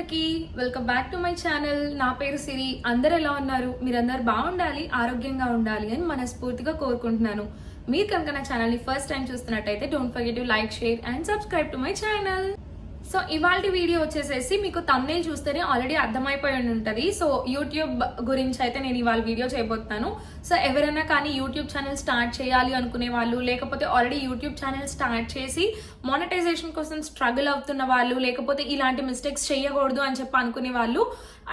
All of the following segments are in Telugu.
అందరికీ welcome back to my channel. నా పేరు సిరి. అందరు ఎలా ఉన్నారు? మీరందరు బాగుండాలి ఆరోగ్యంగా ఉండాలి అని మనస్ఫూర్తిగా కోరుకుంటున్నాను. మీరు కనుక నా ఛానల్ని ఫస్ట్ టైం చూస్తున్నట్టయితే don't forget you like share and subscribe to my channel so ఇవాళ వీడియో వచ్చేసేసి మీకు తమ్నేల్ చూస్తేనే ఆల్రెడీ అర్థమైపోయి ఉంటుంది సో యూట్యూబ్ గురించి అయితే నేను ఇవాళ వీడియో చేయబోతున్నాను. సో ఎవరైనా కానీ యూట్యూబ్ ఛానల్ స్టార్ట్ చేయాలి అనుకునే వాళ్ళు లేకపోతే ఆల్రెడీ యూట్యూబ్ ఛానల్ స్టార్ట్ చేసి మానిటైజేషన్ కోసం స్ట్రగుల్ అవుతున్న వాళ్ళు లేకపోతే ఇలాంటి మిస్టేక్స్ చేయకూడదు అని చెప్పి అనుకునే వాళ్ళు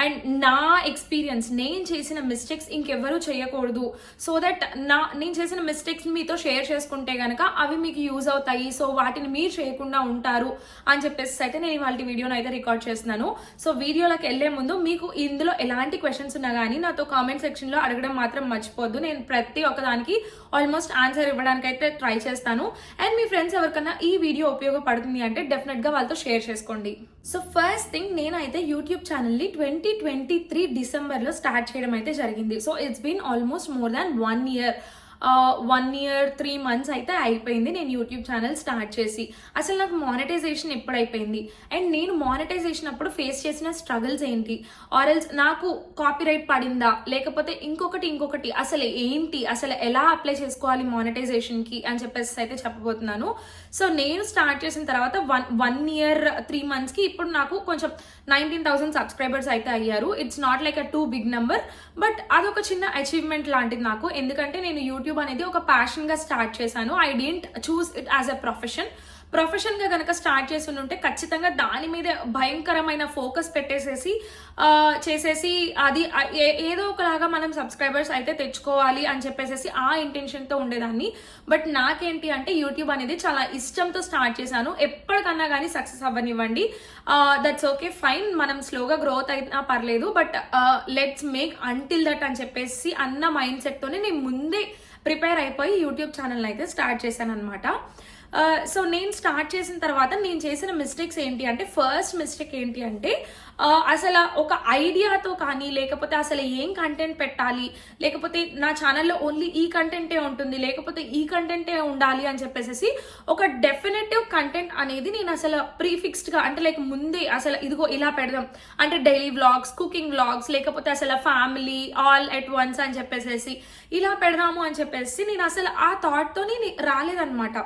అండ్ నా ఎక్స్పీరియన్స్ నేను చేసిన మిస్టేక్స్ ఇంకెవ్వరూ చేయకూడదు. సో దట్ నా నేను చేసిన మిస్టేక్స్ మీతో షేర్ చేసుకుంటే కనుక అవి మీకు యూజ్ అవుతాయి. సో వాటిని మీరు చేయకుండా ఉంటారు అని చెప్పేసి అయితే నేను ఇవాళ వీడియోని అయితే రికార్డ్ చేస్తున్నాను. సో వీడియోలోకి వెళ్ళే ముందు మీకు ఇందులో ఎలాంటి క్వశ్చన్స్ ఉన్నా కానీ నాతో కామెంట్ సెక్షన్లో అడగడం మాత్రం మర్చిపోద్దు నేను ప్రతి ఒక్కదానికి ఆల్మోస్ట్ ఆన్సర్ ఇవ్వడానికి అయితే ట్రై చేస్తాను. అండ్ మీ ఫ్రెండ్స్ ఎవరికన్నా ఈ వీడియో ఉపయోగపడుతుంది అంటే డెఫినెట్గా వాళ్ళతో షేర్ చేసుకోండి. సో ఫస్ట్ థింగ్ నేనైతే యూట్యూబ్ ఛానల్ని ట్వంటీ ట్వంటీ త్రీ డిసెంబర్లో స్టార్ట్ చేయడం అయితే జరిగింది. So it's been almost more than one year one year three months అయితే అయిపోయింది నేను యూట్యూబ్ ఛానల్ స్టార్ట్ చేసి. అసలు నాకు మానిటైజేషన్ ఎప్పుడు అయిపోయింది అండ్ నేను మానిటైజేషన్ అప్పుడు ఫేస్ చేసిన స్ట్రగుల్స్ ఏంటి? ఆర్ఎల్స్ నాకు కాపీరైట్ పడిందా? లేకపోతే ఇంకొకటి ఇంకొకటి అసలు ఏంటి? అసలు ఎలా అప్లై చేసుకోవాలి మానిటైజేషన్కి అని చెప్పేసి అయితే చెప్పబోతున్నాను. సో నేను స్టార్ట్ చేసిన తర్వాత వన్ వన్ ఇయర్ త్రీ మంత్స్కి ఇప్పుడు నాకు కొంచెం నైన్టీన్ థౌసండ్ సబ్స్క్రైబర్స్ అయితే అయ్యారు. It's not like a too big number but అదొక చిన్న అచీవ్మెంట్ లాంటిది నాకు. ఎందుకంటే నేను యూట్యూబ్ యూట్యూబ్ అనేది ఒక ప్యాషన్గా స్టార్ట్ చేశాను. I didn't choose it as a profession ప్రొఫెషన్గా కనుక స్టార్ట్ చేసి ఉంటే ఖచ్చితంగా దాని మీద భయంకరమైన ఫోకస్ పెట్టేసేసి చేసేసి అది ఏ- ఏదో ఒకలాగా మనం సబ్స్క్రైబర్స్ అయితే తెచ్చుకోవాలి అని చెప్పేసి ఆ ఇంటెన్షన్తో ఉండేదాన్ని. బట్ నాకేంటి అంటే యూట్యూబ్ అనేది చాలా ఇష్టంతో స్టార్ట్ చేశాను. ఎప్పటికన్నా కానీ సక్సెస్ అవ్వనివ్వండి. దట్స్ ఓకే ఫైన్ మనం స్లోగా గ్రోత్ అయినా పర్లేదు. But let's make until that అని చెప్పేసి అన్న మైండ్ సెట్తోనే నేను ముందే ప్రిపేర్ అయిపోయి యూట్యూబ్ ఛానల్ అయితే స్టార్ట్ చేశాను అనమాట సో నేను స్టార్ట్ చేసిన తర్వాత నేను చేసిన మిస్టేక్స్ ఏంటి అంటే ఫస్ట్ మిస్టేక్ ఏంటి అంటే అసలు ఒక ఐడియాతో కానీ లేకపోతే అసలు ఏం కంటెంట్ పెట్టాలి లేకపోతే నా ఛానల్లో ఓన్లీ ఈ కంటెంటే ఉంటుంది లేకపోతే ఈ కంటెంటే ఉండాలి అని చెప్పేసి ఒక డెఫినెటివ్ కంటెంట్ అనేది నేను అసలు ప్రీఫిక్స్డ్గా అంటే లైక్ ముందే అసలు ఇదిగో ఇలా పెడదాం. అంటే డైలీ వ్లాగ్స్ కుకింగ్ వ్లాగ్స్ లేకపోతే అసలు ఫ్యామిలీ ఆల్ ఎట్ వన్స్ అని చెప్పేసి ఇలా పెడదాము అని చెప్పేసి నేను అసలు ఆ థాట్తోని రాలేదనమాట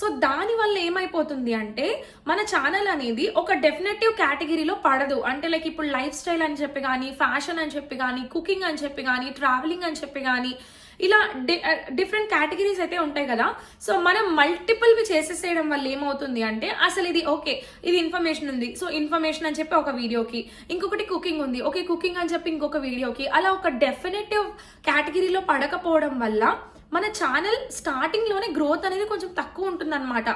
సో దానివల్ల ఏమైపోతుంది అంటే మన ఛానల్ అనేది ఒక డెఫినెటివ్ కేటగిరీలో పడదు. అంటే లైక్ ఇప్పుడు లైఫ్ స్టైల్ అని చెప్పి కానీ ఫ్యాషన్ అని చెప్పి కానీ కుకింగ్ అని చెప్పి కానీ ట్రావెలింగ్ అని చెప్పి కానీ ఇలా డిఫరెంట్ కేటగిరీస్ uh, అయితే ఉంటాయి కదా. సో మనం మల్టిపుల్వి చేసేసేయడం వల్ల ఏమవుతుంది అంటే అసలు ఇది ఓకే ఇది ఇన్ఫర్మేషన్ ఉంది. సో ఇన్ఫర్మేషన్ అని చెప్పి ఒక వీడియోకి ఇంకొకటి కుకింగ్ ఉంది. ఓకే కుకింగ్ అని చెప్పి ఇంకొక వీడియోకి అలా ఒక డెఫినెటివ్ కేటగిరీలో పడకపోవడం వల్ల మన ఛానల్ స్టార్టింగ్లోనే గ్రోత్ అనేది కొంచెం తక్కువ ఉంటుందన్నమాట.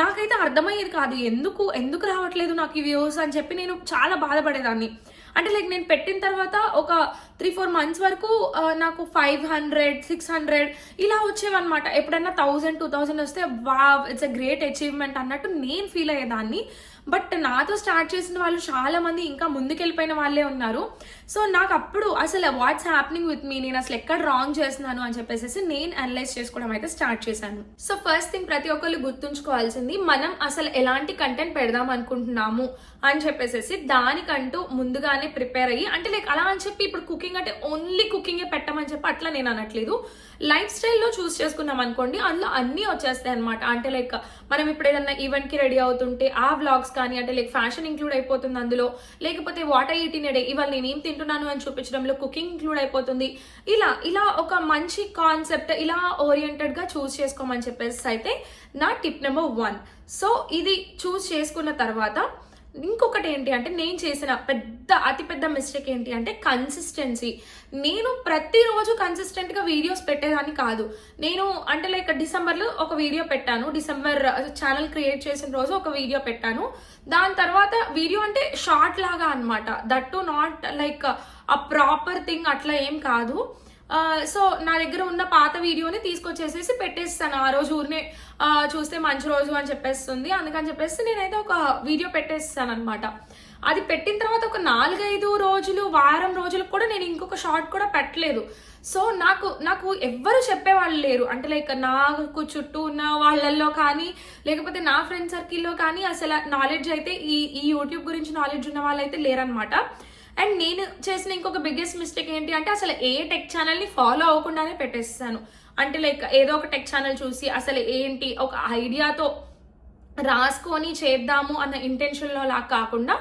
నాకైతే అర్థమయ్యేది కాదు ఎందుకు ఎందుకు రావట్లేదు నాకు ఈ వ్యూస్ అని చెప్పి నేను చాలా బాధపడేదాన్ని. అంటే లైక్ నేను పెట్టిన తర్వాత ఒక త్రీ ఫోర్ మంత్స్ వరకు నాకు ఫైవ్ హండ్రెడ్ సిక్స్ హండ్రెడ్ ఇలా వచ్చేవన్నమాట. ఎప్పుడైనా థౌజండ్ టూ థౌజండ్ వస్తే వా ఇట్స్ అ గ్రేట్ అచీవ్మెంట్ అన్నట్టు నేను ఫీల్ అయ్యేదాన్ని. బట్ నాతో స్టార్ట్ చేసిన వాళ్ళు చాలా మంది ఇంకా ముందుకెళ్ళిపోయిన వాళ్ళే ఉన్నారు. సో నాకు అప్పుడు అసలు వాట్స్ హ్యాపెనింగ్ విత్ మీ నేను అసలు ఎక్కడ రాంగ్ చేస్తున్నాను? అని చెప్పేసి నేను అనలైజ్ చేసుకోవడం అయితే స్టార్ట్ చేశాను. సో ఫస్ట్ థింగ్ ప్రతి ఒక్కళ్ళు గుర్తుంచుకోవాల్సింది మనం అసలు ఎలాంటి కంటెంట్ పెడదాం అనుకుంటున్నాము? అని చెప్పేసి దానికంటూ ముందుగానే ప్రిపేర్ అయ్యి అంటే లైక్ అలా అని చెప్పి ఇప్పుడు కుకింగ్ అంటే ఓన్లీ కుకింగే పెట్టమని చెప్పి అట్లా నేను అనట్లేదు. లైఫ్ స్టైల్లో చూస్ చేసుకున్నాం అనుకోండి అందులో అన్నీ వచ్చేస్తాయి అనమాట అంటే లైక్ మనం ఇప్పుడు ఏదన్నా ఈవెంట్కి రెడీ అవుతుంటే ఆ వ్లాగ్స్ కానీ అంటే లైక్ ఫ్యాషన్ ఇంక్లూడ్ అయిపోతుంది అందులో. లేకపోతే వాట్ ఐ ఈటిన్ డే ఇవాళ నేను ఏం తింటున్నాను అని చూపించడంలో కుకింగ్ ఇంక్లూడ్ అయిపోతుంది. ఇలా ఇలా ఒక మంచి కాన్సెప్ట్ ఇలా ఓరియంటెడ్గా చూస్ చేసుకోమని చెప్పేసి అయితే నా టిప్ నెంబర్ వన్ సో ఇది చూస్ చేసుకున్న తర్వాత ఇంకొకటి ఏంటి అంటే నేను చేసిన పెద్ద అతిపెద్ద మిస్టేక్ ఏంటి అంటే కన్సిస్టెన్సీ నేను ప్రతిరోజు కన్సిస్టెంట్గా వీడియోస్ పెట్టేదాన్ని కాదు. నేను అంటే లైక్ డిసెంబర్లో ఒక వీడియో పెట్టాను. డిసెంబర్ ఛానల్ క్రియేట్ చేసిన రోజు ఒక వీడియో పెట్టాను. దాని తర్వాత వీడియో అంటే షార్ట్ లాగా అనమాట that to not like a proper thing అట్లా ఏం కాదు. సో నా దగ్గర ఉన్న పాత వీడియోని తీసుకొచ్చేసేసి పెట్టేస్తాను. ఆ రోజు ఊరినే చూస్తే మంచి రోజు అని చెప్పేస్తుంది. అందుకని చెప్పేసి నేనైతే ఒక వీడియో పెట్టేస్తాను అనమాట అది పెట్టిన తర్వాత ఒక నాలుగైదు రోజులు వారం రోజులకు కూడా నేను ఇంకొక షార్ట్ కూడా పెట్టలేదు. సో నాకు నాకు ఎవ్వరు చెప్పేవాళ్ళు లేరు. అంటే లైక్ నాకు చుట్టూ ఉన్న వాళ్ళల్లో కానీ లేకపోతే నా ఫ్రెండ్ సర్కిల్లో కానీ అసలు నాలెడ్జ్ అయితే ఈ ఈ యూట్యూబ్ గురించి నాలెడ్జ్ ఉన్న వాళ్ళైతే లేరనమాట అండ్ నేను చేసిన ఇంకొక బిగ్గెస్ట్ మిస్టేక్ ఏంటి అంటే అసలు ఏ టెక్ ఛానల్ని ఫాలో అవ్వకుండానే పెట్టేస్తాను. అంటే లైక్ ఏదో ఒక టెక్ ఛానల్ చూసి అసలు ఏంటి ఒక ఐడియాతో రాసుకొని చేద్దాము అన్న ఇంటెన్షన్లో లా కాకుండా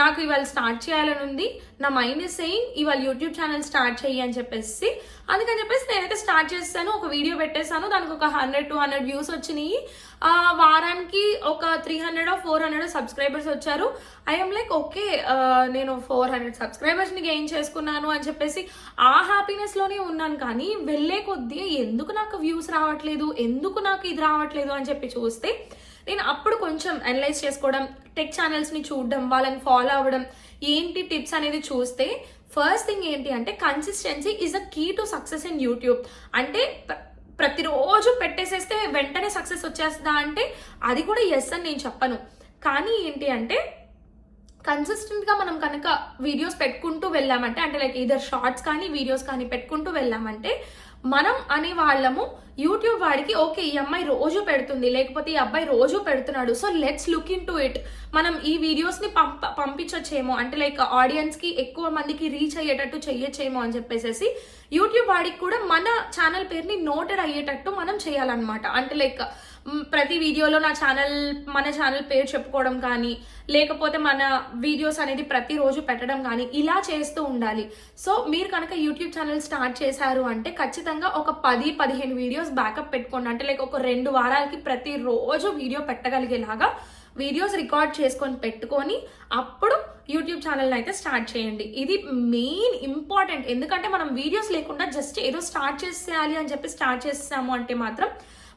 నాకు ఇవాళ స్టార్ట్ చేయాలని ఉంది. నా మైండ్ ఇస్ సెయింగ్ ఇవాళ యూట్యూబ్ ఛానల్ స్టార్ట్ చెయ్యి అని చెప్పేసి. అందుకని చెప్పేసి నేనైతే స్టార్ట్ చేస్తాను. ఒక వీడియో పెట్టేశాను. దానికి ఒక హండ్రెడ్ టూ హండ్రెడ్ వ్యూస్ వచ్చినాయి. వారానికి ఒక three hundred four hundred subscribers వచ్చారు. ఐఎమ్ లైక్ ఓకే నేను ఫోర్ హండ్రెడ్ సబ్స్క్రైబర్స్ని గెయిన్ చేసుకున్నాను అని చెప్పేసి ఆ హ్యాపీనెస్లోనే ఉన్నాను. కానీ వెళ్ళే కొద్దీ ఎందుకు నాకు వ్యూస్ రావట్లేదు? ఎందుకు నాకు ఇది రావట్లేదు? అని చెప్పి చూస్తే నేను అప్పుడు కొంచెం అనలైజ్ చేసుకోవడం టెక్ ఛానల్స్ని చూడడం వాళ్ళని ఫాలో అవ్వడం ఏంటి టిప్స్ అనేది చూస్తే ఫస్ట్ థింగ్ ఏంటి అంటే consistency is a key to success in YouTube అంటే ప్రతిరోజు పెట్టేసేస్తే వెంటనే సక్సెస్ వచ్చేస్తుందా అంటే అది కూడా ఎస్ అని నేను చెప్పను. కానీ ఏంటి అంటే కన్సిస్టెంట్గా మనం కనుక వీడియోస్ పెట్టుకుంటూ వెళ్ళామంటే అంటే లైక్ ఇదర్ షార్ట్స్ కానీ వీడియోస్ కానీ పెట్టుకుంటూ వెళ్ళామంటే మనం అనే వాళ్ళము యూట్యూబ్ వాడికి ఓకే ఈ అమ్మాయి రోజు పెడుతుంది లేకపోతే ఈ అబ్బాయి రోజు పెడుతున్నాడు so let's look into it మనం ఈ వీడియోస్ని పంప పంపించొచ్చేమో అంటే లైక్ ఆడియన్స్కి ఎక్కువ మందికి రీచ్ అయ్యేటట్టు చెయ్యొచ్చేమో అని చెప్పేసి యూట్యూబ్ వాడికి కూడా మన ఛానల్ పేరుని నోటెడ్ అయ్యేటట్టు మనం చేయాలన్నమాట. అంటే లైక్ ప్రతి వీడియోలో నా ఛానల్ మన ఛానల్ పేరు చెప్పుకోవడం కానీ లేకపోతే మన వీడియోస్ అనేది ప్రతిరోజు పెట్టడం కానీ ఇలా చేస్తూ ఉండాలి. సో మీరు కనుక యూట్యూబ్ ఛానల్ స్టార్ట్ చేశారు అంటే ఖచ్చితంగా ఒక పది పదిహేను వీడియోస్ బ్యాకప్ పెట్టుకోండి. అంటే లైక్ ఒక రెండు వారాలకి ప్రతిరోజు వీడియో పెట్టగలిగేలాగా వీడియోస్ రికార్డ్ చేసుకొని పెట్టుకొని అప్పుడు యూట్యూబ్ ఛానల్ అయితే స్టార్ట్ చేయండి. ఇది మెయిన్ ఇంపార్టెంట్. ఎందుకంటే మనం వీడియోస్ లేకుండా జస్ట్ ఏదో స్టార్ట్ చేసేయాలి అని చెప్పి స్టార్ట్ చేసాము అంటే మాత్రం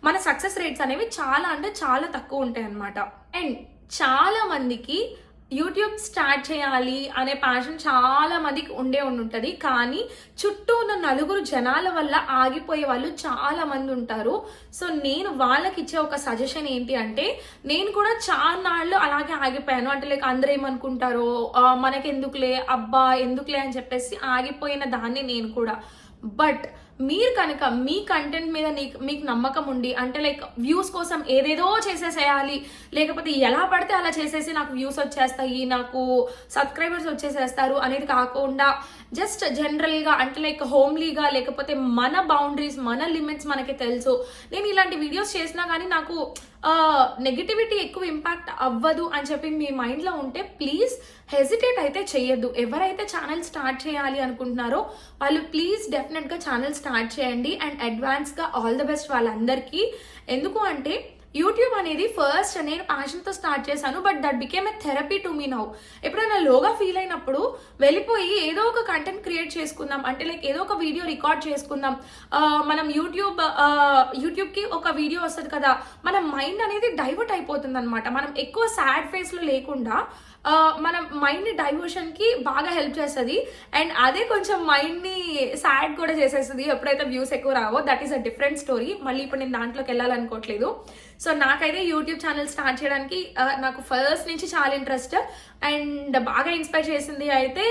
మన సక్సెస్ రేట్స్ అనేవి చాలా అంటే చాలా తక్కువ ఉంటాయి అన్నమాట అండ్ చాలా మందికి యూట్యూబ్ స్టార్ట్ చేయాలి అనే ప్యాషన్ చాలా మందికి ఉండే ఉండి ఉంటుంది. కానీ చుట్టూ ఉన్న నలుగురు జనాల వల్ల ఆగిపోయే వాళ్ళు చాలా మంది ఉంటారు. సో నేను వాళ్ళకి ఇచ్చే ఒక సజెషన్ ఏంటి అంటే నేను కూడా చాలా నాళ్ళు అలాగే ఆగిపోయాను. అంటే లైక్ అందరూ ఏమనుకుంటారో మనకెందుకులే అబ్బా ఎందుకులే అని చెప్పేసి ఆగిపోయిన దాన్ని నేను కూడా. బట్ మీరు కనుక మీ కంటెంట్ మీద నీకు మీకు నమ్మకం ఉండి అంటే లైక్ వ్యూస్ కోసం ఏదేదో చేసేసేయాలి లేకపోతే ఎలా పడితే అలా చేసేసి నాకు వ్యూస్ వచ్చేస్తాయి నాకు సబ్స్క్రైబర్స్ వచ్చేసేస్తారు అనేది కాకుండా జస్ట్ జనరల్గా అంటే లైక్ హోమ్లీగా లేకపోతే మన బౌండరీస్ మన లిమిట్స్ మనకి తెలుసు. నేను ఇలాంటి వీడియోస్ చేసినా కానీ నాకు నెగిటివిటీ ఎక్కువ ఇంపాక్ట్ అవ్వదు అని చెప్పి మీ మైండ్లో ఉంటే ప్లీజ్ హెజిటేట్ అయితే చేయొద్దు ఎవరైతే ఛానల్ స్టార్ట్ చేయాలి అనుకుంటున్నారో వాళ్ళు ప్లీజ్ డెఫినెట్గా ఛానల్ స్టార్ట్ చేయండి అండ్ అడ్వాన్స్గా ఆల్ ద బెస్ట్ వాళ్ళందరికీ. ఎందుకు అంటే యూట్యూబ్ అనేది ఫస్ట్ నేను ప్యాషన్తో స్టార్ట్ చేశాను but that became a therapy to me now ఎప్పుడైనా లోగా ఫీల్ అయినప్పుడు వెళ్ళిపోయి ఏదో ఒక కంటెంట్ క్రియేట్ చేసుకుందాం. అంటే లైక్ ఏదో ఒక వీడియో రికార్డ్ చేసుకుందాం. మనం యూట్యూబ్ యూట్యూబ్కి ఒక వీడియో వస్తుంది కదా మన మైండ్ అనేది డైవర్ట్ అయిపోతుంది అనమాట మనం ఎక్కువ సాడ్ ఫేస్లో లేకుండా మన మైండ్ని డైవర్షన్కి బాగా హెల్ప్ చేస్తుంది. అండ్ అదే కొంచెం మైండ్ని సాడ్ కూడా చేసేస్తుంది. ఎప్పుడైతే వ్యూస్ ఎక్కువ రావో that is a different story మళ్ళీ ఇప్పుడు నేను దాంట్లోకి వెళ్ళాలనుకోవట్లేదు సో నాకైతే యూట్యూబ్ ఛానల్ స్టార్ట్ చేయడానికి నాకు ఫస్ట్ నుంచి చాలా ఇంట్రెస్ట్ అండ్ బాగా ఇన్స్పైర్ చేసింది అయితే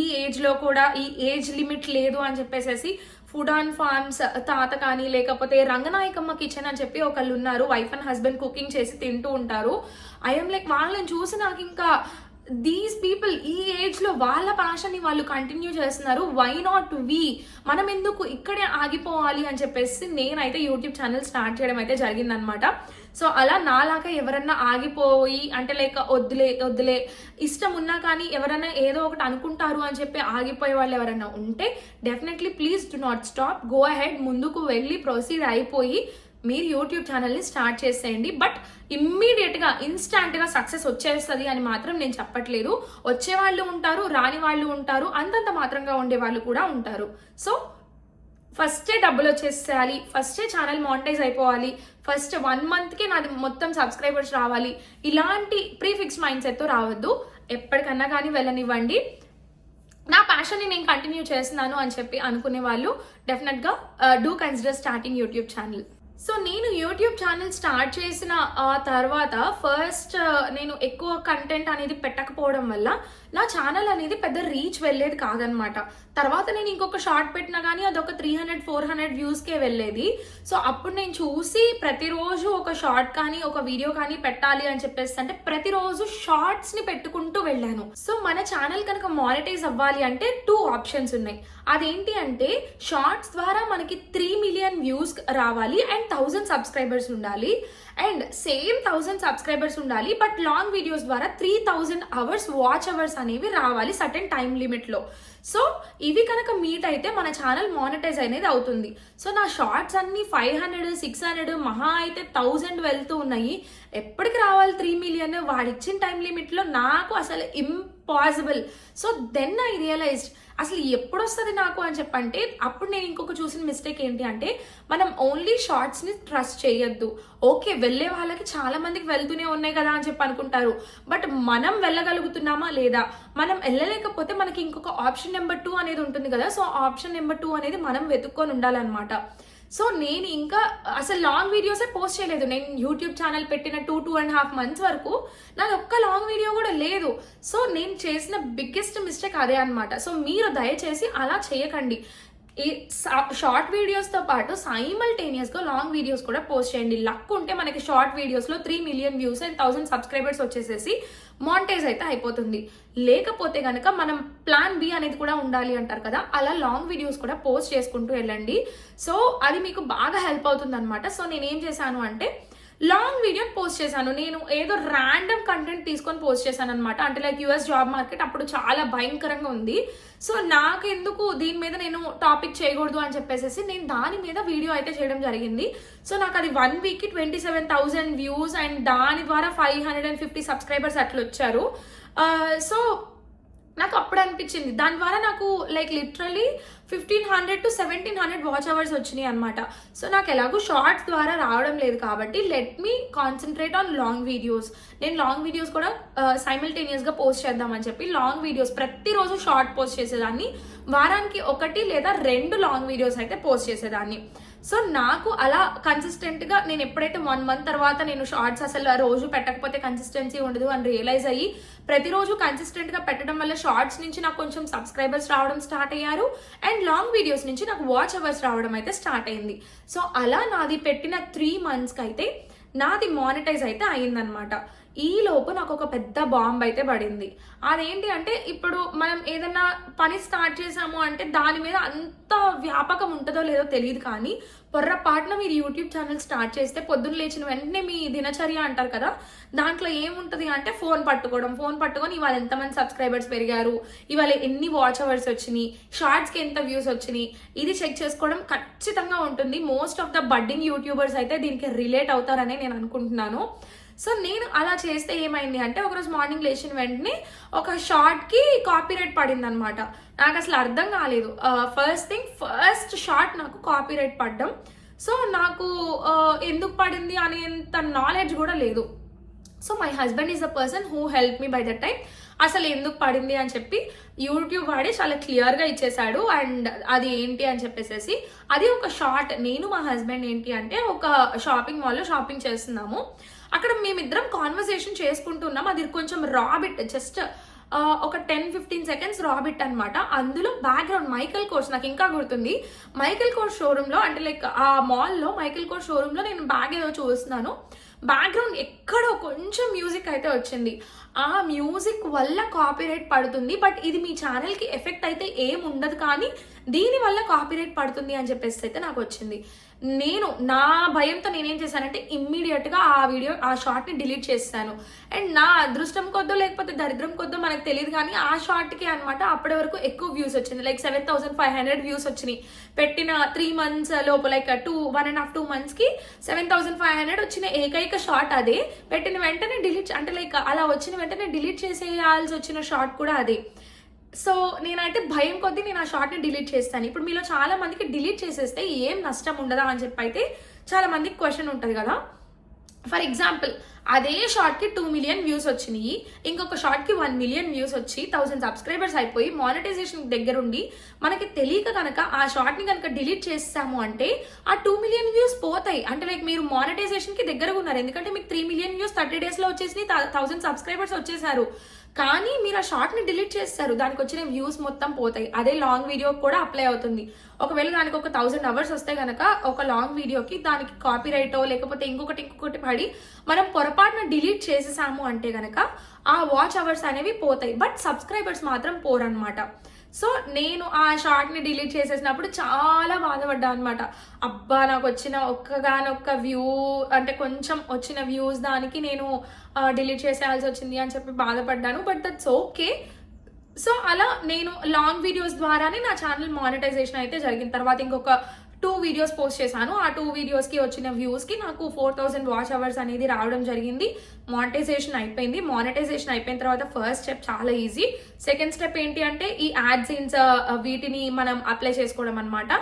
ఈ ఏజ్లో కూడా ఈ ఏజ్ లిమిట్ లేదు అని చెప్పేసి ఫుడ్ అండ్ ఫార్మ్స్ తాత కానీ లేకపోతే రంగనాయకమ్మ కిచెన్ అని చెప్పి ఒకళ్ళు ఉన్నారు. వైఫ్ అండ్ హస్బెండ్ కుకింగ్ చేసి తింటూ ఉంటారు. ఐఎమ్ లైక్ వాళ్ళని చూసి నాకు ఇంకా దీస్ పీపుల్ ఈ ఏజ్లో వాళ్ళ ప్యాషన్ వాళ్ళు కంటిన్యూ చేస్తున్నారు. వై నాట్ వి మనం ఎందుకు ఇక్కడే ఆగిపోవాలి అని చెప్పేసి నేనైతే యూట్యూబ్ ఛానల్ స్టార్ట్ చేయడం అయితే జరిగిందనమాట సో అలా నాలాగా ఎవరన్నా ఆగిపోయి అంటే లైక్ వద్దులే వద్దులే ఇష్టం ఉన్నా కానీ ఎవరైనా ఏదో ఒకటి అనుకుంటారు అని చెప్పి ఆగిపోయే వాళ్ళు ఎవరైనా ఉంటే definitely please do not stop go ahead ముందుకు వెళ్ళి ప్రొసీడ్ అయిపోయి మీరు యూట్యూబ్ ఛానల్ని స్టార్ట్ చేసేయండి. బట్ ఇమ్మీడియట్గా ఇన్స్టాంట్గా సక్సెస్ వచ్చేస్తుంది అని మాత్రం నేను చెప్పట్లేదు. వచ్చే వాళ్ళు ఉంటారు రాని వాళ్ళు ఉంటారు అంతంత మాత్రంగా ఉండే వాళ్ళు కూడా ఉంటారు. సో ఫస్టే డబ్బులు వచ్చేసేయాలి ఫస్టే ఛానల్ మానిటైజ్ అయిపోవాలి ఫస్ట్ వన్ మంత్కే నాది మొత్తం సబ్స్క్రైబర్స్ రావాలి. ఇలాంటి ప్రీ ఫిక్స్ మైండ్ సెట్తో రావద్దు. ఎప్పటికన్నా కానీ వెళ్ళనివ్వండి. నా ప్యాషన్ని నేను కంటిన్యూ చేస్తున్నాను అని చెప్పి అనుకునే వాళ్ళు డెఫినెట్గా do consider starting YouTube channel. So నేను యూట్యూబ్ ఛానల్ స్టార్ట్ చేసిన ఆ తర్వాత ఫస్ట్ నేను ఎక్కువ కంటెంట్ అనేది పెట్టకపోవడం వల్ల నా ఛానల్ అనేది పెద్ద రీచ్ వెళ్ళేది కాదనమాట. తర్వాత నేను ఇంకొక షార్ట్ పెట్టినా కానీ అదొక త్రీ హండ్రెడ్ ఫోర్ హండ్రెడ్ వ్యూస్కే వెళ్ళేది. సో అప్పుడు నేను చూసి ప్రతిరోజు ఒక షార్ట్ కానీ ఒక వీడియో కానీ పెట్టాలి అని చెప్పేసి అంటే ప్రతిరోజు షార్ట్స్ని పెట్టుకుంటూ వెళ్ళాను. సో మన ఛానల్ కనుక మానిటైజ్ అవ్వాలి అంటే టూ ఆప్షన్స్ ఉన్నాయి. అదేంటి అంటే షార్ట్స్ ద్వారా మనకి త్రీ మిలియన్ వ్యూస్ రావాలి అండ్ థౌజండ్ సబ్స్క్రైబర్స్ ఉండాలి. అండ్ సేమ్ థౌజండ్ సబ్స్క్రైబర్స్ ఉండాలి బట్ లాంగ్ వీడియోస్ ద్వారా three thousand hours watch hours అనేవి రావాలి సర్టెన్ టైం లిమిట్లో. సో ఇవి కనుక మీట్ అయితే మన ఛానల్ మానిటైజ్ అనేది అవుతుంది. సో నా షార్ట్స్ అన్ని ఫైవ్ హండ్రెడ్ సిక్స్ హండ్రెడ్ మహా అయితే థౌజండ్ వెళ్తూ ఉన్నాయి. ఎప్పటికి రావాలి త్రీ మిలియన్ వాడిచ్చిన టైం లిమిట్లో నాకు అసలు impossible so then I realized అసలు ఎప్పుడు వస్తుంది నాకు అని చెప్పంటే అప్పుడు నేను ఇంకొక చూసిన మిస్టేక్ ఏంటి అంటే మనం ఓన్లీ షార్ట్స్ని ట్రస్ట్ చేయొద్దు. ఓకే వెళ్ళే వాళ్ళకి చాలా మందికి వెళ్తూనే ఉన్నాయి కదా అని చెప్పి అనుకుంటారు. బట్ మనం వెళ్ళగలుగుతున్నామా లేదా? మనం వెళ్ళలేకపోతే మనకి ఇంకొక ఆప్షన్ నెంబర్ టూ అనేది ఉంటుంది కదా. సో ఆప్షన్ నెంబర్ టూ అనేది మనం వెతుక్కొని ఉండాలన్నమాట. సో నేను ఇంకా అసలు లాంగ్ వీడియోసే పోస్ట్ చేయలేదు. నేను యూట్యూబ్ ఛానల్ పెట్టిన two two and half months వరకు నాకు ఒక్క లాంగ్ వీడియో కూడా లేదు. సో నేను చేసిన బిగ్గెస్ట్ మిస్టేక్ అదే అనమాట సో మీరు దయచేసి అలా చేయకండి. ఈ షార్ట్ వీడియోస్తో పాటు సైమల్టేనియస్గా లాంగ్ వీడియోస్ కూడా పోస్ట్ చేయండి. లక్ ఉంటే మనకి షార్ట్ వీడియోస్లో three million views and thousand subscribers వచ్చేసేసి మాంటేజ్ అయితే అయిపోతుంది. లేకపోతే కనుక మనం ప్లాన్ బి అనేది కూడా ఉండాలి అంటారు కదా అలా లాంగ్ వీడియోస్ కూడా పోస్ట్ చేసుకుంటూ వెళ్ళండి. సో అది మీకు బాగా హెల్ప్ అవుతుంది అనమాట సో నేను ఏం చేశాను అంటే లాంగ్ వీడియో పోస్ట్ చేశాను. నేను ఏదో ర్యాండమ్ కంటెంట్ తీసుకొని పోస్ట్ చేశాను అనమాట అంటే లైక్ యుఎస్ జాబ్ మార్కెట్ అప్పుడు చాలా భయంకరంగా ఉంది. సో నాకు ఎందుకు దీని మీద నేను టాపిక్ చేయకూడదు అని చెప్పేసి నేను దాని మీద వీడియో అయితే చేయడం జరిగింది. సో నాకు అది వన్ వీక్కి twenty seven thousand views and దాని ద్వారా five hundred and fifty subscribers అట్లా వచ్చారు సో నాకు అప్పుడు అనిపించింది. దాని ద్వారా నాకు like literally fifteen hundred to seventeen hundred watch hours వచ్చినాయి అనమాట సో నాకు ఎలాగో షార్ట్స్ ద్వారా రావడం లేదు కాబట్టి let me concentrate on long videos నేను లాంగ్ వీడియోస్ కూడా uh, సైమిల్టేనియస్గా పోస్ట్ చేద్దామని చెప్పి లాంగ్ వీడియోస్ ప్రతిరోజు షార్ట్ పోస్ట్ చేసేదాన్ని. వారానికి ఒకటి లేదా రెండు లాంగ్ వీడియోస్ అయితే పోస్ట్ చేసేదాన్ని. సో నాకు అలా కన్సిస్టెంట్గా నేను ఎప్పుడైతే వన్ మంత్ తర్వాత నేను షార్ట్స్ అసలు ఆ రోజు పెట్టకపోతే కన్సిస్టెన్సీ ఉండదు అని రియలైజ్ అయ్యి ప్రతిరోజు కన్సిస్టెంట్గా పెట్టడం వల్ల షార్ట్స్ నుంచి నాకు కొంచెం సబ్స్క్రైబర్స్ రావడం స్టార్ట్ అయ్యారు అండ్ లాంగ్ వీడియోస్ నుంచి నాకు వాచ్ అవర్స్ రావడం అయితే స్టార్ట్ అయింది. సో అలా నాది పెట్టిన త్రీ మంత్స్కి అయితే నాది మానిటైజ్ అయితే అయిందనమాట ఈ లోపు నాకు ఒక పెద్ద బాంబ్ అయితే పడింది. అదేంటి అంటే ఇప్పుడు మనం ఏదైనా పని స్టార్ట్ చేసాము అంటే దాని మీద అంత వ్యాపకం ఉంటుందో లేదో తెలియదు కానీ పొర్రపాటున మీరు యూట్యూబ్ ఛానల్ స్టార్ట్ చేస్తే పొద్దున్న లేచిన వెంటనే మీ దినచర్య అంటారు కదా దాంట్లో ఏముంటుంది అంటే ఫోన్ పట్టుకోవడం. ఫోన్ పట్టుకొని ఇవాళ ఎంతమంది సబ్స్క్రైబర్స్ పెరిగారు ఇవాళ ఎన్ని వాచ్ అవర్స్ వచ్చినాయి షార్ట్స్కి ఎంత వ్యూస్ వచ్చినాయి ఇది చెక్ చేసుకోవడం ఖచ్చితంగా ఉంటుంది. Most of the budding YouTubers అయితే దీనికి రిలేట్ అవుతారని నేను అనుకుంటున్నాను. సో నేను అలా చేస్తే ఏమైంది అంటే ఒకరోజు మార్నింగ్ లేచిన వెంటనే ఒక షార్ట్కి కాపీరైట్ పడింది అనమాట నాకు అసలు అర్థం కాలేదు. ఫస్ట్ థింగ్ ఫస్ట్ షార్ట్ నాకు కాపీరైట్ పడ్డం. సో నాకు ఎందుకు పడింది అనేంత నాలెడ్జ్ కూడా లేదు. So my husband is the person who help me by the time అసలు ఎందుకు పడింది అని చెప్పి యూట్యూబ్ వాడే చాలా క్లియర్గా ఇచ్చేసాడు అండ్ అది ఏంటి అని చెప్పేసేసి అది ఒక షార్ట్ నేను మా హస్బెండ్ ఏంటి అంటే ఒక షాపింగ్ మాల్లో షాపింగ్ చేస్తున్నాము. అక్కడ మేమిద్దరం కాన్వర్సేషన్ చేసుకుంటున్నాం. అది కొంచెం రాబిట్ జస్ట్ ఒక టెన్ ఫిఫ్టీన్ సెకండ్స్ రాబిట్ అనమాట అందులో బ్యాక్గ్రౌండ్ మైకల్ కోర్స్ నాకు ఇంకా గుర్తుంది. మైకల్ కోర్స్ షోరూంలో అంటే లైక్ ఆ మాల్లో మైకల్ కోర్స్ షోరూంలో నేను బ్యాగ్ ఏదో చూస్తున్నాను. బ్యాక్గ్రౌండ్ ఎక్కడో కొంచెం మ్యూజిక్ అయితే వచ్చింది. ఆ మ్యూజిక్ వల్ల కాపీరైట్ పడుతుంది. బట్ ఇది మీ ఛానల్కి ఎఫెక్ట్ అయితే ఏం ఉండదు కానీ దీని వల్ల కాపీరైట్ పడుతుంది అని చెప్పేసి అయితే నాకు వచ్చింది. నేను నా భయంతో నేనేం చేశానంటే ఇమ్మీడియట్గా ఆ వీడియో ఆ షార్ట్ని డిలీట్ చేస్తాను. అండ్ నా అదృష్టం కొద్దో లేకపోతే దరిద్రం కొద్దో మనకు తెలియదు కానీ ఆ షార్ట్కి అనమాట అప్పటి వరకు ఎక్కువ వ్యూస్ వచ్చింది. Like seven thousand five hundred views వచ్చినాయి. పెట్టిన త్రీ మంత్స్ లోపు like two one and half two మంత్స్కి సెవెన్ థౌసండ్ ఫైవ్ హండ్రెడ్ వచ్చిన ఏకైక షార్ట్ అదే. పెట్టిన వెంటనే డిలీట్ అంటే లైక్ అలా వచ్చిన వెంటనే డిలీట్ చేసేయాల్సి వచ్చిన షార్ట్ కూడా అదే. సో నేనైతే భయం కొద్దీ నేను ఆ షార్ట్ని డిలీట్ చేస్తాను. ఇప్పుడు మీలో చాలా మందికి డిలీట్ చేసేస్తే ఏం నష్టం ఉండదా అని చెప్పి అయితే చాలా మందికి క్వశ్చన్ ఉంటుంది కదా. ఫర్ ఎగ్జాంపుల్ అదే షార్ట్కి టూ మిలియన్ వ్యూస్ వచ్చినాయి ఇంకొక షార్ట్కి వన్ మిలియన్ వ్యూస్ వచ్చి థౌసండ్ సబ్స్క్రైబర్స్ అయిపోయి మానిటైజేషన్ దగ్గరుండి మనకి తెలియక కనుక ఆ షార్ట్ని కనుక డిలీట్ చేసాము అంటే ఆ టూ మిలియన్ వ్యూస్ పోతాయి. అంటే లైక్ మీరు మానిటైజేషన్కి దగ్గరగా ఉన్నారు. ఎందుకంటే మీకు త్రీ మిలియన్ వ్యూస్ థర్టీ డేస్లో వచ్చేసి థౌసండ్ సబ్స్క్రైబర్స్ వచ్చేసారు. కానీ మీరు ఆ షార్ట్ని డిలీట్ చేస్తారు దానికి వచ్చిన వ్యూస్ మొత్తం పోతాయి. అదే లాంగ్ వీడియో కూడా అప్లై అవుతుంది. ఒకవేళ దానికి ఒక థౌజండ్ అవర్స్ వస్తే కనుక ఒక లాంగ్ వీడియోకి దానికి కాపీ రైటో లేకపోతే ఇంకొకటి ఇంకొకటి పడి మనం పొరపాటున డిలీట్ చేసేసాము అంటే కనుక ఆ వాచ్ అవర్స్ అనేవి పోతాయి. బట్ సబ్స్క్రైబర్స్ మాత్రం పోరనమాట సో నేను ఆ షార్ట్ని డిలీట్ చేసేసినప్పుడు చాలా బాధపడ్డా అనమాట అబ్బా నాకు వచ్చిన ఒక్కగానొక్క వ్యూ అంటే కొంచెం వచ్చిన వ్యూస్ దానికి నేను డిలీట్ చేసేయాల్సి వచ్చింది అని చెప్పి బాధపడ్డాను బట్ దట్స్ ఓకే సో అలా నేను లాంగ్ వీడియోస్ ద్వారానే నా ఛానల్ మానిటైజేషన్ అయితే జరిగిన తర్వాత ఇంకొక టూ వీడియోస్ పోస్ట్ చేశాను. ఆ టూ వీడియోస్కి వచ్చిన వ్యూస్కి నాకు ఫోర్ థౌజండ్ వాచ్ అవర్స్ అనేది రావడం జరిగింది. మానిటైజేషన్ అయిపోయింది. మానిటైజేషన్ అయిపోయిన తర్వాత ఫస్ట్ స్టెప్ చాలా ఈజీ. సెకండ్ స్టెప్ ఏంటి అంటే ఈ యాడ్సిన్స్ వీటిని మనం అప్లై చేసుకోవడం అనమాట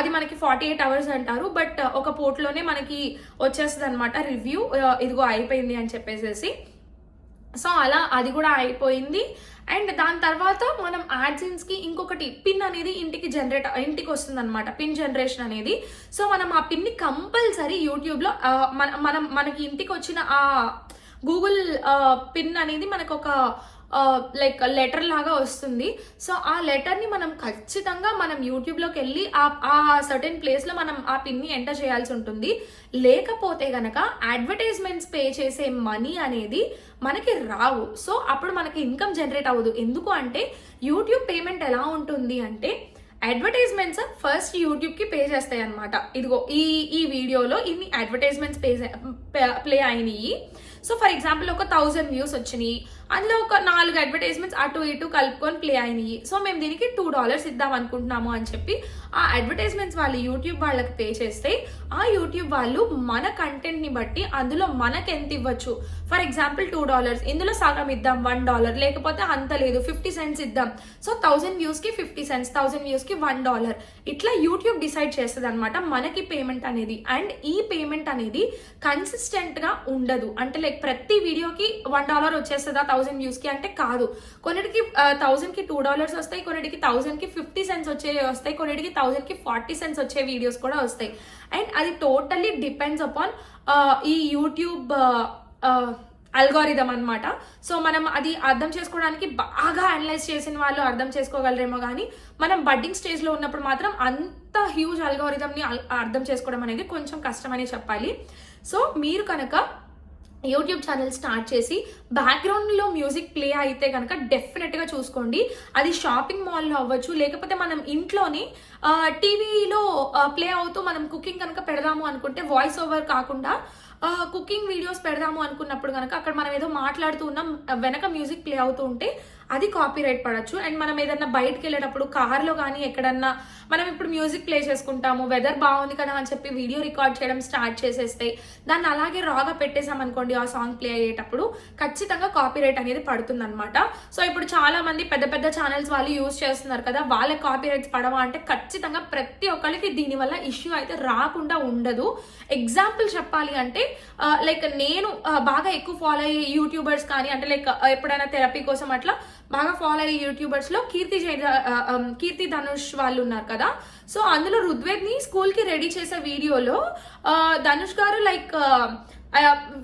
అది మనకి ఫార్టీ ఎయిట్ అవర్స్ అంటారు. బట్ ఒక పోర్ట్లోనే మనకి వచ్చేస్తుంది అనమాట రివ్యూ ఇదిగో అయిపోయింది అని చెప్పేసేసి. సో అలా అది కూడా అయిపోయింది. అండ్ దాని తర్వాత మనం యాడ్జిన్స్కి ఇంకొకటి పిన్ అనేది ఇంటికి జనరేట్ ఇంటికి వస్తుంది అనమాట పిన్ జనరేషన్ అనేది. సో మనం ఆ పిన్ని కంపల్సరీ యూట్యూబ్లో మన మనం మనకి ఇంటికి వచ్చిన ఆ గూగుల్ పిన్ అనేది మనకు ఒక లైక్ లెటర్ లాగా వస్తుంది. సో ఆ లెటర్ని మనం ఖచ్చితంగా మనం యూట్యూబ్లోకి వెళ్ళి ఆ ఆ సర్టెన్ ప్లేస్లో మనం ఆ పిన్ని ఎంటర్ చేయాల్సి ఉంటుంది. లేకపోతే గనక అడ్వర్టైజ్మెంట్స్ పే చేసే మనీ అనేది మనకి రావు. సో అప్పుడు మనకి ఇన్కమ్ జనరేట్ అవ్వదు. ఎందుకు అంటే యూట్యూబ్ పేమెంట్ ఎలా ఉంటుంది అంటే అడ్వర్టైజ్మెంట్స్ ఫస్ట్ యూట్యూబ్కి పే చేస్తాయి అనమాట ఇదిగో ఈ ఈ వీడియోలో ఇన్ని అడ్వర్టైజ్మెంట్స్ పే ప్లే అయినాయి. సో ఫర్ ఎగ్జాంపుల్ ఒక థౌజండ్ వ్యూస్ వచ్చినాయి. అందులో ఒక నాలుగు అడ్వర్టైజ్మెంట్స్ అటు ఇటు కలుపుకొని ప్లే అయినాయి. సో మేము దీనికి టూ డాలర్స్ ఇద్దాం అనుకుంటున్నాము అని చెప్పి ఆ అడ్వర్టైజ్మెంట్స్ వాళ్ళు యూట్యూబ్ వాళ్ళకి పే చేస్తే ఆ యూట్యూబ్ వాళ్ళు మన కంటెంట్ని బట్టి అందులో మనకి ఎంత ఇవ్వచ్చు? ఫర్ ఎగ్జాంపుల్ టూ డాలర్స్ ఇందులో సగం ఇద్దాం వన్ డాలర్ లేకపోతే అంత లేదు ఫిఫ్టీ సెంట్స్ ఇద్దాం. సో థౌసండ్ వ్యూస్కి ఫిఫ్టీ సెంట్స్ థౌసండ్ వ్యూస్కి వన్ డాలర్ ఇట్లా యూట్యూబ్ డిసైడ్ చేస్తుంది అనమాట మనకి పేమెంట్ అనేది. అండ్ ఈ పేమెంట్ అనేది కన్సిస్టెంట్గా ఉండదు. అంటే లైక్ ప్రతి వీడియోకి వన్ డాలర్ వచ్చేస్తుందా థౌసండ్ వ్యూస్కి అంటే కాదు. కొన్నిటికి థౌసండ్కి టూ డాలర్స్ వస్తాయి కొన్నిటికి థౌసండ్కి ఫిఫ్టీ సెంట్స్ వచ్చే వస్తాయి కొన్నిటికి థౌసండ్కి ఫార్టీ సెంట్స్ వచ్చే వీడియోస్ కూడా వస్తాయి. అండ్ అది టోటల్లీ డిపెండ్స్ అపాన్ ఈ యూట్యూబ్ అల్గారిథం అనమాట సో మనం అది అర్థం చేసుకోవడానికి బాగా అనలైజ్ చేసిన వాళ్ళు అర్థం చేసుకోగలరేమో కానీ మనం బడ్డింగ్ స్టేజ్లో ఉన్నప్పుడు మాత్రం అంత హ్యూజ్ అల్గారిథంని అర్థం చేసుకోవడం అనేది కొంచెం కష్టమని చెప్పాలి. సో మీరు కనుక యూట్యూబ్ ఛానల్ స్టార్ట్ చేసి బ్యాక్గ్రౌండ్లో మ్యూజిక్ ప్లే అయితే కనుక డెఫినెట్గా చూసుకోండి. అది షాపింగ్ మాల్లో అవ్వచ్చు లేకపోతే మనం ఇంట్లోనే టీవీలో ప్లే అవుతూ మనం కుకింగ్ కనుక పెడదాము అనుకుంటే వాయిస్ ఓవర్ కాకుండా కుకింగ్ వీడియోస్ పెడదాము అనుకున్నప్పుడు కనుక అక్కడ మనం ఏదో మాట్లాడుతూ ఉన్నాం వెనక మ్యూజిక్ ప్లే అవుతూ ఉంటే అది కాపీ రైట్ పడచ్చు. అండ్ మనం ఏదన్నా బయటకు వెళ్ళేటప్పుడు కార్లో కానీ ఎక్కడన్నా మనం ఇప్పుడు మ్యూజిక్ ప్లే చేసుకుంటాము వెదర్ బాగుంది కదా అని చెప్పి వీడియో రికార్డ్ చేయడం స్టార్ట్ చేసేస్తే దాన్ని అలాగే రాగా పెట్టేసాం అనుకోండి ఆ సాంగ్ ప్లే అయ్యేటప్పుడు ఖచ్చితంగా కాపీ రైట్ అనేది పడుతుందన్నమాట. సో ఇప్పుడు చాలా మంది పెద్ద పెద్ద ఛానల్స్ వాళ్ళు యూజ్ చేస్తున్నారు కదా వాళ్ళకి కాపీ రైట్స్ పడవా అంటే ఖచ్చితంగా ప్రతి ఒక్కరికి దీనివల్ల ఇష్యూ అయితే రాకుండా ఉండదు. ఎగ్జాంపుల్ చెప్పాలి అంటే లైక్ నేను బాగా ఎక్కువ ఫాలో అయ్యే యూట్యూబర్స్ కానీ అంటే లైక్ ఎప్పుడైనా థెరపీ కోసం అట్లా బాగా ఫాలో అయ్యే యూట్యూబర్స్లో కీర్తి కీర్తి ధనుష్ వాళ్ళు ఉన్నారు కదా. సో అందులో రుద్వేద్ని స్కూల్కి స్కూల్కి రెడీ చేసే వీడియోలో ధనుష్ గారు లైక్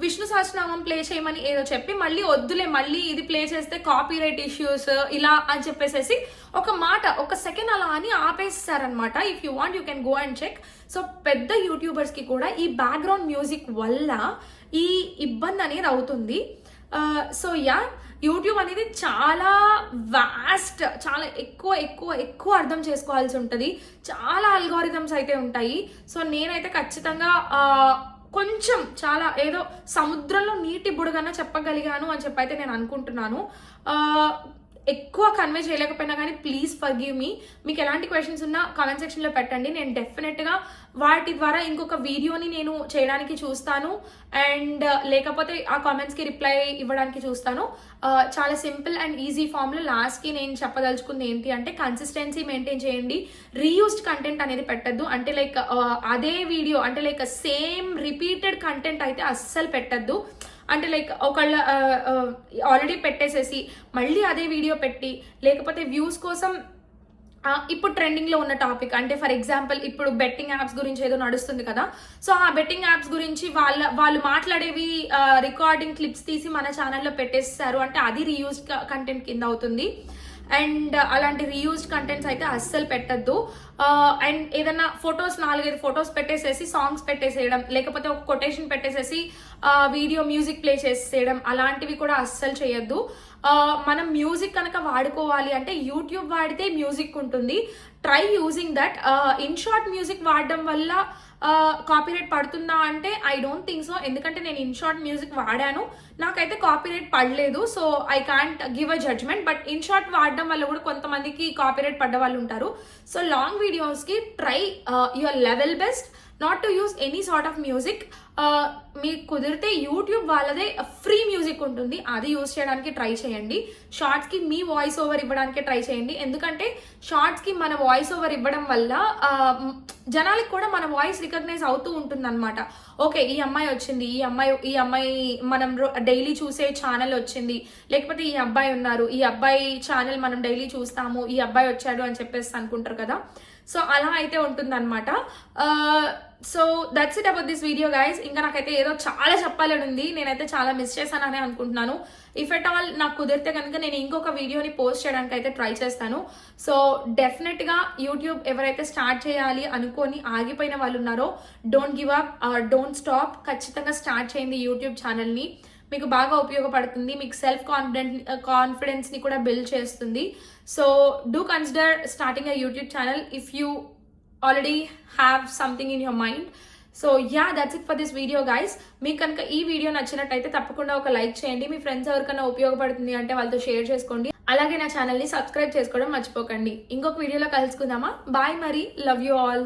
విష్ణు సహస్రనామం ప్లే చేయమని ఏదో చెప్పి మళ్ళీ వద్దులే మళ్ళీ ఇది ప్లే చేస్తే కాపీ రైట్ ఇష్యూస్ ఇలా అని చెప్పేసేసి ఒక మాట ఒక సెకండ్ అలా అని ఆపేస్తారనమాట if you want you can go and check so పెద్ద యూట్యూబర్స్కి కూడా ఈ బ్యాక్గ్రౌండ్ మ్యూజిక్ వల్ల ఈ ఇబ్బంది అనేది అవుతుంది. సో యా యూట్యూబ్ అనేది చాలా వాస్ట్ చాలా ఎక్కువ ఎక్కువ ఎక్కువ అర్థం చేసుకోవాల్సి ఉంటుంది. చాలా అల్గోరిథమ్స్ అయితే ఉంటాయి. సో నేనైతే ఖచ్చితంగా కొంచెం చాలా ఏదో సముద్రంలో నీటి బుడగన చెప్పగలిగాను అని చెప్పి అయితే నేను అనుకుంటున్నాను. ఎక్కువ కన్వే చేయలేకపోయినా కానీ ప్లీజ్ ఫర్ గివ్ మీ మీకు ఎలాంటి క్వశ్చన్స్ ఉన్నా కామెంట్ సెక్షన్లో పెట్టండి. నేను డెఫినెట్గా వాటి ద్వారా ఇంకొక వీడియోని నేను చేయడానికి చూస్తాను. అండ్ uh, లేకపోతే ఆ కామెంట్స్కి రిప్లై ఇవ్వడానికి చూస్తాను. Uh, చాలా సింపుల్ అండ్ ఈజీ ఫామ్లో లాస్ట్కి నేను చెప్పదలుచుకుంది ఏంటి అంటే కన్సిస్టెన్సీ మెయింటైన్ చేయండి. రీయూస్డ్ కంటెంట్ అనేది పెట్టద్దు. అంటే లైక్ uh, అదే వీడియో అంటే లైక్ సేమ్ రిపీటెడ్ కంటెంట్ అయితే అస్సలు పెట్టద్దు. అంటే లైక్ ఒకళ్ళ ఆల్రెడీ పెట్టేసేసి మళ్ళీ అదే వీడియో పెట్టి లేకపోతే వ్యూస్ కోసం ఇప్పుడు ట్రెండింగ్లో ఉన్న టాపిక్ అంటే ఫర్ ఎగ్జాంపుల్ ఇప్పుడు బెట్టింగ్ యాప్స్ గురించి ఏదో నడుస్తుంది కదా. సో ఆ బెట్టింగ్ యాప్స్ గురించి వాళ్ళ వాళ్ళు మాట్లాడేవి రికార్డింగ్ క్లిప్స్ తీసి మన ఛానల్లో పెట్టేస్తారు. అంటే అది రీయూజ్ కంటెంట్ కింద అవుతుంది. అండ్ అలాంటి రీయూజ్డ్ కంటెంట్స్ అయితే అస్సలు పెట్టద్దు. అండ్ ఏదైనా ఫొటోస్ నాలుగైదు ఫొటోస్ పెట్టేసేసి సాంగ్స్ పెట్టేసేయడం లేకపోతే ఒక కొటేషన్ పెట్టేసేసి వీడియో మ్యూజిక్ ప్లే చేసేయడం అలాంటివి కూడా అస్సలు చేయొద్దు. మనం మ్యూజిక్ కనుక వాడుకోవాలి అంటే యూట్యూబ్ వాడితే మ్యూజిక్ ఉంటుంది. Try using that in short music వాడడం వల్ల కాపీరైట్ పడుతుందా అంటే ఐ డోంట్ థింక్ సో ఎందుకంటే నేను ఇన్షార్ట్ మ్యూజిక్ వాడాను. నాకైతే కాపీరైట్ పడలేదు so I can't give a judgement but in short వాడడం వల్ల కూడా కొంతమందికి కాపీరైట్ పడ్డ వాళ్ళు ఉంటారు. సో లాంగ్ వీడియోస్కి try your level best not to use any sort of music మీకు కుదిరితే యూట్యూబ్ వాళ్ళదే ఫ్రీ మ్యూజిక్ ఉంటుంది. అది యూస్ చేయడానికి ట్రై చేయండి. షార్ట్స్కి మీ వాయిస్ ఓవర్ ఇవ్వడానికి ట్రై చేయండి. ఎందుకంటే షార్ట్స్కి మన వాయిస్ ఓవర్ ఇవ్వడం వల్ల జనాలకు కూడా మన వాయిస్ రికగ్నైజ్ అవుతూ ఉంటుంది అనమాట ఓకే ఈ అమ్మాయి వచ్చింది. ఈ అమ్మాయి ఈ అమ్మాయి మనం డైలీ చూసే ఛానల్ వచ్చింది. లేకపోతే ఈ అబ్బాయి ఉన్నారు. ఈ అబ్బాయి ఛానల్ మనం డైలీ చూస్తాము. ఈ అబ్బాయి వచ్చాడు అని చెప్పేసి అనుకుంటారు కదా. సో అలా అయితే ఉంటుందన్నమాట. So that's it about this video guys ఇంకా నాకైతే ఏదో చాలా చెప్పాలని ఉంది. నేనైతే చాలా మిస్ చేశానని అనుకుంటున్నాను. ఇఫ్ ఎట్ ఆల్ నాకు కుదిరితే కనుక నేను ఇంకొక వీడియోని పోస్ట్ చేయడానికి అయితే ట్రై చేస్తాను. సో డెఫినెట్గా యూట్యూబ్ ఎవరైతే స్టార్ట్ చేయాలి అనుకొని ఆగిపోయిన వాళ్ళు ఉన్నారో don't give up don't stop ఖచ్చితంగా స్టార్ట్ చేయండి యూట్యూబ్ ఛానల్ని మీకు బాగా ఉపయోగపడుతుంది. మీకు సెల్ఫ్ కాన్ఫిడెంట్ కాన్ఫిడెన్స్ని కూడా బిల్డ్ చేస్తుంది. So do consider starting a YouTube channel if you already have something in your mind so ya that's it for this video guys మీకు కనుక ఈ వీడియో నచ్చినట్టయితే తప్పకుండా ఒక లైక్ చేయండి. మీ ఫ్రెండ్స్ ఎవరికైనా ఉపయోగపడుతుంది అంటే వాళ్ళతో షేర్ చేసుకోండి. అలాగే నా ఛానల్ని సబ్స్క్రైబ్ చేసుకోవడం మర్చిపోకండి. ఇంకొక వీడియోలో కలుసుకుందామా? బాయ్ మరి. Love you all